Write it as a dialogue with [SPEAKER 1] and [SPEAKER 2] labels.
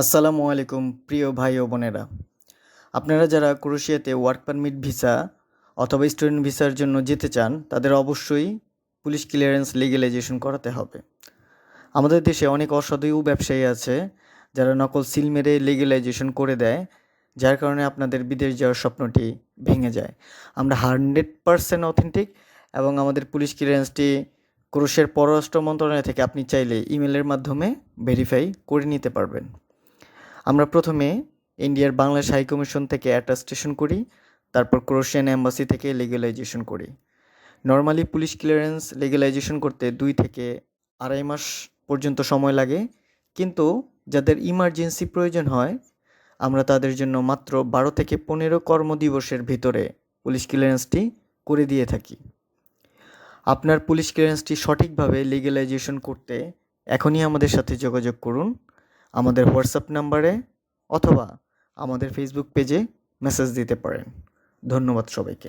[SPEAKER 1] আসসালামু আলাইকুম, প্রিয় ভাই ও বোনেরা। আপনারা যারা ক্রোশিয়াতে ওয়ার্ক পারমিট ভিসা অথবা স্টুডেন্ট ভিসার জন্য যেতে চান, তাদের অবশ্যই পুলিশ ক্লিয়ারেন্স লিগ্যালাইজেশন করাতে হবে। আমাদের দেশে অনেক অসাধু ব্যবসায়ী আছে, যারা নকল সিল মেরে লিগ্যালাইজেশন করে দেয়, যার কারণে আপনাদের বিদেশ যাওয়ার স্বপ্নটি ভেঙে যায়। আমরা হান্ড্রেড পারসেন্ট অথেন্টিক এবং আমাদের পুলিশ ক্লিয়ারেন্সটি ক্রোশের পররাষ্ট্র মন্ত্রণালয় থেকে আপনি চাইলে ইমেলের মাধ্যমে ভেরিফাই করে নিতে পারবেন। আমরা প্রথমে ইন্ডিয়ার বাংলাদেশ হাই কমিশন থেকে অ্যাটাস্টেশন করি, তারপর ক্রোশিয়ান অ্যাম্বাসি থেকে লিগ্যালাইজেশন করি। নর্মালি পুলিশ ক্লিয়ারেন্স লিগ্যালাইজেশন করতে দুই থেকে আড়াই মাস পর্যন্ত সময় লাগে। কিন্তু যাদের ইমার্জেন্সি প্রয়োজন হয়, আমরা তাদের জন্য মাত্র বারো থেকে পনেরো কর্মদিবসের ভিতরে পুলিশ ক্লিয়ারেন্সটি করে দিয়ে থাকি। আপনার পুলিশ ক্লিয়ারেন্সটি সঠিকভাবে লিগ্যালাইজেশন করতে এখনই আমাদের সাথে যোগাযোগ করুন। আমাদের হোয়াটসঅ্যাপ নাম্বারে অথবা আমাদের ফেসবুক পেজে মেসেজ দিতে পারেন। ধন্যবাদ সবাইকে।